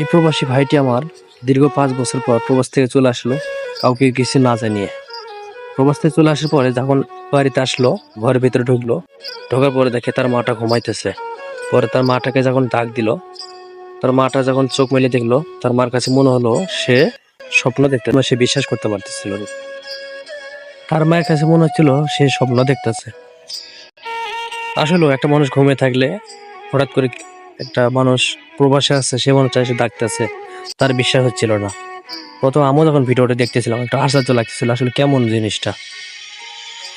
এই প্রবাসী ভাইটি আমার দীর্ঘ পাঁচ বছর পর প্রবাস থেকে চলে আসলো, কাউকে কিছু না জানিয়ে। প্রবাস থেকে চলে আসার পরে যখন বাড়িতে আসলো, ঘরের ভিতরে ঢুকলো, ঢোকার পরে দেখে তার মাটা ঘুমাইতেছে। পরে তার মাটাকে যখন ডাক দিল, তার মাটা যখন চোখ মেলে দেখল, তার মার কাছে মনে হলো সে স্বপ্ন দেখতে সে বিশ্বাস করতে পারতেছিল তার মায়ের কাছে মনে হচ্ছিল সে স্বপ্ন দেখতেছে। আসলে একটা মানুষ ঘুমিয়ে থাকলে হঠাৎ করে একটা মানুষ প্রবাসে আছে, সে মানুষ এসে ডাকতেছে। তার বিশ্বাস হচ্ছিল না। প্রথম আমিও যখন ভিডিওটা দেখতেছিলাম, একটা আশ্চর্য লাগতেছিল আসলে কেমন জিনিসটা।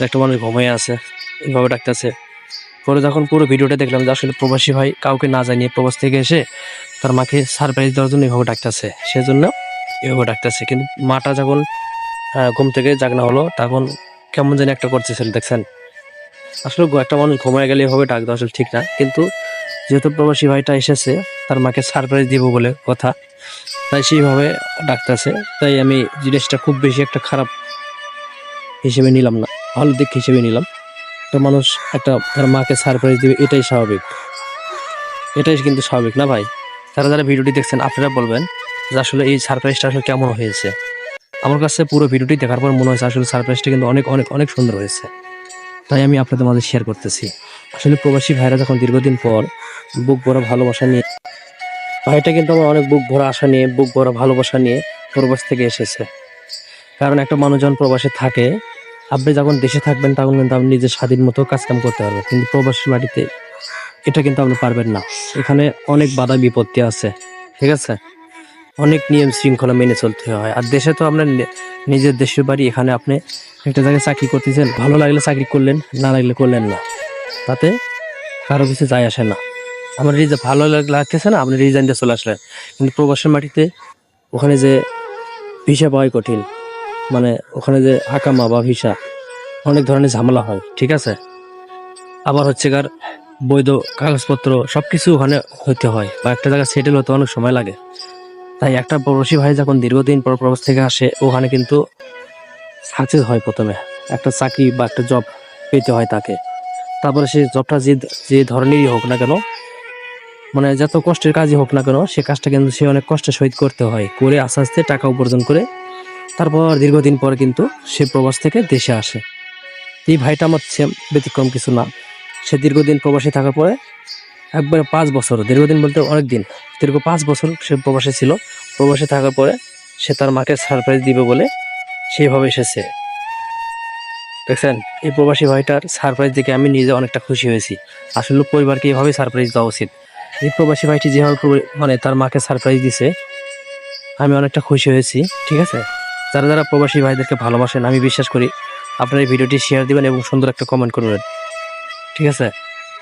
একটা মানুষ ঘুমিয়ে আছে এইভাবে ডাকতেছে। পরে যখন পুরো ভিডিওটা দেখলাম যে আসলে প্রবাসী ভাই কাউকে না জানিয়ে প্রবাস থেকে এসে তার মাকে সারপ্রাইজ দেওয়ার জন্য এইভাবে ডাকতেছে। সেজন্য এভাবে ডাকতেছে। কিন্তু মাটা যখন ঘুম থেকে জাগনা হলো, তখন কেমন যেন একটা করতেছিল, দেখছেন? আসলে একটা মানুষ ঘুমায় গেলে এভাবে ডাক দেওয়া আসলে ঠিক না। কিন্তু যেহেতু প্রবাসী ভাইটা এসেছে, তার মাকে সারপ্রাইজ দিব বলে কথা। তাই সেইভাবে ডাকতেছে। তাই আমি জিনিসটা খুব বেশি একটা খারাপ হিসেবে নিলাম না, ভালো দিক হিসেবে নিলাম। একটা মানুষ একটা তার মাকে সারপ্রাইজ দিবে, এটাই স্বাভাবিক। এটাই কিন্তু স্বাভাবিক না ভাই? যারা যারা ভিডিওটি দেখছেন, আপনারা বলবেন যে আসলে এই সারপ্রাইজটা আসলে কেমন হয়েছে? আমার কাছে পুরো ভিডিওটি দেখার পর মনে হয়েছে আসলে সারপ্রাইজটা কিন্তু অনেক অনেক অনেক সুন্দর হয়েছে। তাই আমি আপনাদের মাঝে শেয়ার করতেছি। আসলে প্রবাসী ভাইরা যখন দীর্ঘদিন পর বুক ভরা ভালোবাসা নিয়ে। ভাইটা কিন্তু আমার অনেক বুক ভরা আশা নিয়ে, বুক ভরা ভালোবাসা নিয়ে প্রবাস থেকে এসেছে। কারণ একটা মানুষ যখন প্রবাসে থাকে, আপনি যখন দেশে থাকবেন, তখন কিন্তু আপনি নিজের স্বাধীন মতো কাজকাম করতে পারবেন। কিন্তু প্রবাসী বাড়িতে এটা কিন্তু আপনি পারবেন না। এখানে অনেক বাধা বিপত্তি আছে, ঠিক আছে? অনেক নিয়ম শৃঙ্খলা মেনে চলতে হয়। আর দেশে তো আপনার নিজের দেশের বাড়ি, এখানে আপনি একটা জায়গায় চাকরি করতেছেন, ভালো লাগলে চাকরি করলেন, না লাগলে করলেন না। তাতে কারও কিছু যায় আসে না। আমার রিজা ভালো লাগ- লাগতেছে না, আপনি রিজাইন দিয়ে চলে আসলেন। কিন্তু প্রবাসের মাটিতে ওখানে যে ভিসা পাওয়াই কঠিন মানে ওখানে যে হাকামা বা ভিসা অনেক ধরনের ঝামেলা হয়, ঠিক আছে? আবার হচ্ছে কার বৈধ কাগজপত্র সব কিছু ওখানে হইতে হয়, বা একটা জায়গায় সেটেল হতে অনেক সময় লাগে। তাই একটা প্রবাসী ভাই যখন দীর্ঘদিন পর প্রবাস থেকে আসে, ওখানে কিন্তু সাকসেস হয় প্রথমে। একটা চাকরি বা একটা জব পেতে হয় তাকে। তারপরে সে জবটা যে যে ধরনেরই হোক না কেন মানে যত কষ্টের কাজই হোক না কেন, সে কাজটা কিন্তু সে অনেক কষ্টে সহিত করতে হয়। করে আস্তে আস্তে টাকা উপার্জন করে, তারপর দীর্ঘদিন পরে কিন্তু সে প্রবাস থেকে দেশে আসে। এই ভাইটা আমার সেম ব্যতিক্রম কিছু না। সে দীর্ঘদিন প্রবাসী থাকার পরে একবারে পাঁচ বছর, দীর্ঘদিন বলতে অনেক দিন, দীর্ঘ পাঁচ বছর সে প্রবাসে ছিল। প্রবাসে থাকার পরে সে তার মাকে সারপ্রাইজ দিবে বলে সেইভাবে এসেছে। দেখছেন, এই প্রবাসী ভাইটার সারপ্রাইজ দেখে আমি নিজে অনেকটা খুশি হয়েছি। আসলে পরিবারকে এইভাবে সারপ্রাইজ দেওয়া উচিত। এই প্রবাসী ভাইটি যে মানে তার মাকে সারপ্রাইজ দিছে। আমি অনেকটা খুশি হয়েছি, ঠিক আছে? যারা যারা প্রবাসী ভাইদেরকে ভালোবাসেন, আমি বিশ্বাস করি আপনারা এই ভিডিওটি শেয়ার দিবেন এবং সুন্দর একটা কমেন্ট করবেন, ঠিক আছে?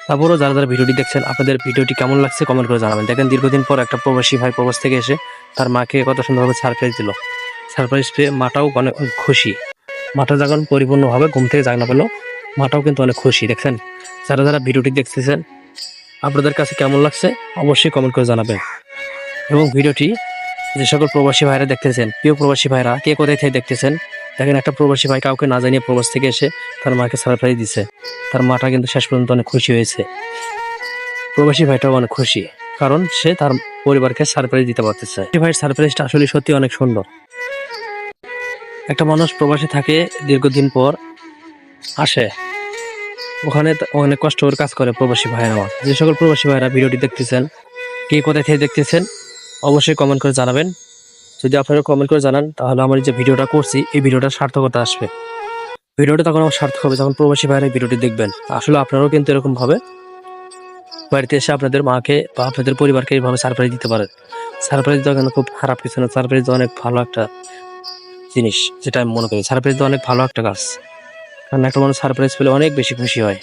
তারপরও যারা যারা ভিডিওটি দেখছেন, আপনাদের ভিডিওটি কেমন লাগছে কমেন্ট করে জানাবেন। দেখেন, দীর্ঘদিন পর একটা প্রবাসী ভাই প্রবাস থেকে এসে তার মাকে কত সুন্দরভাবে সারপ্রাইজ দিল। সারপ্রাইজ পেয়ে মাটাও অনেক খুশি। মাটা যখন পরিপূর্ণভাবে ঘুম থেকে জাগনা পেল, মাটাও কিন্তু অনেক খুশি, দেখছেন? যারা যারা ভিডিওটি দেখতেছেন আপনাদের কাছে কেমন লাগছে অবশ্যই কমেন্ট করে জানাবেন। এবং ভিডিওটি যে সকল প্রবাসী ভাইরা দেখতেছেন, প্রিয় প্রবাসী ভাইরা, কে কোথায় থেকে দেখতেছেন, দেখেন একটা প্রবাসী ভাই কাউকে না জানিয়ে প্রবাস থেকে এসে তার মাকে সারপ্রাইজ দিছে। তার মাটা কিন্তু শেষ পর্যন্ত অনেক খুশি হয়েছে। প্রবাসী ভাইটাও অনেক খুশি, কারণ সে তার পরিবারকে সারপ্রাইজ দিতে পারতেছে। ভাইয়ের সারপ্রাইজটা আসলে সত্যি অনেক সুন্দর। একটা মানুষ প্রবাসী থাকে, দীর্ঘদিন পর আসে। ওখানে অনেক কষ্ট করে কাজ করে প্রবাসী ভাইয়েরা আমার যে সকল প্রবাসী ভাইয়েরা ভিডিওটি দেখতেছেন, কে কোথায় থেকে দেখতেছেন, অবশ্যই কমেন্ট করে জানাবেন। যদি আপনারা কমেন্ট করে জানান, তাহলে আমার যে ভিডিওটা করছি, এই ভিডিওটা সার্থকতা আসবে। ভিডিওটা তখন আমার সার্থক হবে যখন প্রবাসী ভাইয়েরা ভিডিওটি দেখবেন। আসলে আপনারাও কিন্তু এরকম ভাবে বাড়িতে এসে আপনাদের মাকে বা আপনাদের পরিবারকে এইভাবে সারপ্রাইজ দিতে পারেন। সারপ্রাইজ দেওয়া কিন্তু খুব খারাপ কিছু না। সারপ্রাইজ দেওয়া অনেক ভালো একটা জিনিস, যেটা আমি মনে করি। সারপ্রাইজ দেওয়া অনেক ভালো একটা কাজ। কারণ একটা মানুষ সারপ্রাইজ পেলে অনেক বেশি খুশি হয়।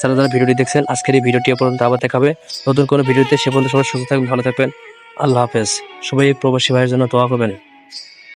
যারা যারা ভিডিওটি দেখছেন, আজকের এই ভিডিওটি পর্যন্ত আবার দেখাবে নতুন কোনো ভিডিওতে সে পর্যন্ত সবাই সুস্থ থাকবেন, ভালো থাকবেন। আল্লাহ হাফেজ। সবাই প্রবাসী ভাইয়ের জন্য দোয়া করবেন।